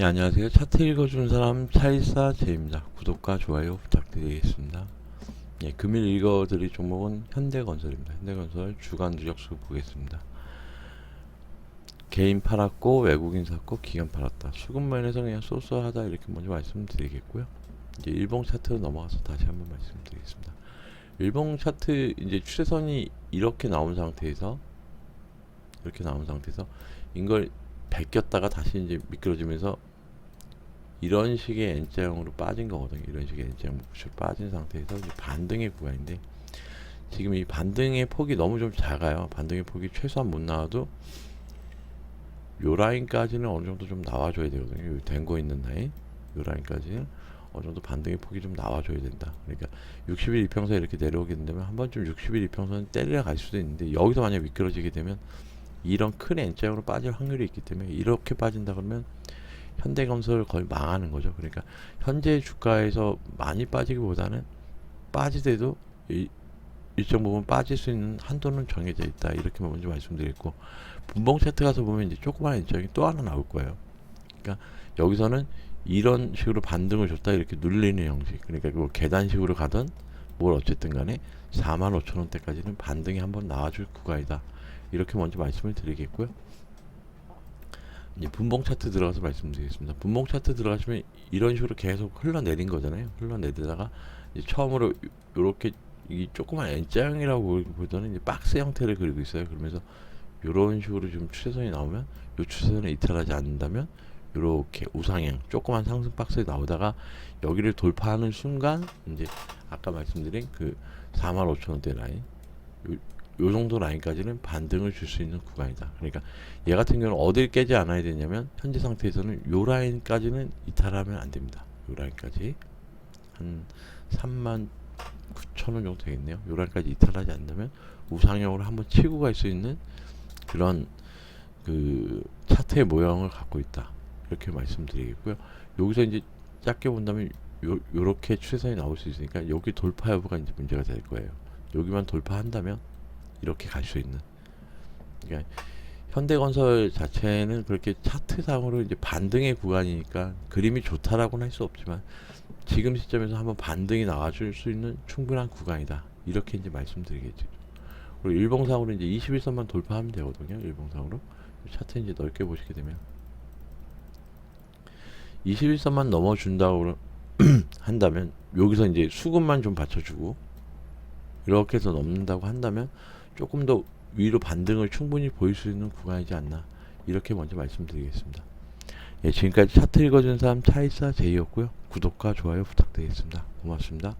예, 안녕하세요. 차트 읽어주는 사람 차이사 제입니다. 구독과 좋아요 부탁드리겠습니다. 예, 금일 읽어드릴 종목은 현대건설입니다. 현대건설 주간 누적수 보겠습니다. 개인 팔았고 외국인 샀고 기관 팔았다. 수급 면에서 그냥 쏘쏘하다 이렇게 먼저 말씀드리겠고요. 이제 일봉 차트 넘어가서 다시 한번 말씀드리겠습니다. 일봉 차트 이제 추세선이 이렇게 나온 상태에서 이렇게 나온 상태에서 이걸 베꼈다가 다시 이제 미끄러지면서 이런 식의 N자형으로 빠진 거거든요. 이런 식의 N자형으로 빠진 상태에서 반등의 구간인데 지금 이 반등의 폭이 너무 좀 작아요. 반등의 폭이 최소한 못 나와도 요 라인까지는 어느 정도 좀 나와줘야 되거든요. 요된거 있는 라인, 요 라인까지는 어느 정도 반등의 폭이 좀 나와줘야 된다. 그러니까 60일 이평선 이렇게 내려오게 된다면 한 번쯤 60일 이평선 때리러 갈 수도 있는데 여기서 만약 미끄러지게 되면 이런 큰 N자형으로 빠질 확률이 있기 때문에 이렇게 빠진다 그러면 현대건설 거의 망하는 거죠. 그러니까 현재 주가에서 많이 빠지기보다는 빠지더라도 이- 일정 부분 빠질 수 있는 한도는 정해져 있다. 이렇게 먼저 말씀드렸고 분봉 차트 가서 보면 이제 조그마한 일정이 또 하나 나올 거예요. 그러니까 여기서는 이런 식으로 반등을 줬다 이렇게 눌리는 형식. 그러니까 그 계단식으로 가든 뭘 어쨌든 간에 4만 5천 원대까지는 반등이 한번 나와줄 구간이다. 이렇게 먼저 말씀을 드리겠고요. 분봉 차트 들어가서 말씀드리겠습니다. 분봉 차트 들어가시면 이런 식으로 계속 흘러내린 거잖아요. 흘러내리다가 처음으로 이렇게 이 조그만 N자형이라고 보다는 이제 박스 형태를 그리고 있어요. 그러면서 이런 식으로 지금 추세선이 나오면 이 추세선을 이탈하지 않는다면 이렇게 우상향 조그만 상승 박스에 나오다가 여기를 돌파하는 순간 이제 아까 말씀드린 그 45,000원대 라인 요, 요 정도 라인까지는 반등을 줄 수 있는 구간이다. 그러니까 얘 같은 경우는 어딜 깨지 않아야 되냐면 현재 상태에서는 요 라인까지는 이탈하면 안 됩니다. 요 라인까지 한 3만 9천 원 정도 되겠네요. 요 라인까지 이탈하지 않는다면 우상향으로 한번 치고 갈 수 있는 그런 그 차트의 모형을 갖고 있다. 이렇게 말씀드리겠고요. 여기서 이제 짧게 본다면 요, 요렇게 추세선이 나올 수 있으니까 여기 돌파 여부가 이제 문제가 될 거예요. 여기만 돌파한다면 이렇게 갈 수 있는. 그러니까 현대건설 자체는 그렇게 차트상으로 이제 반등의 구간이니까 그림이 좋다라고는 할 수 없지만 지금 시점에서 한번 반등이 나와줄 수 있는 충분한 구간이다. 이렇게 이제 말씀드리겠죠. 그리고 일봉상으로 이제 21선만 돌파하면 되거든요. 일봉상으로 차트 이제 넓게 보시게 되면 21선만 넘어준다고 한다면 여기서 이제 수급만 좀 받쳐주고 이렇게 해서 넘는다고 한다면 조금 더 위로 반등을 충분히 보일 수 있는 구간이지 않나 이렇게 먼저 말씀드리겠습니다. 예, 지금까지 차트 읽어준 사람 차이사 제이였고요. 구독과 좋아요 부탁드리겠습니다. 고맙습니다.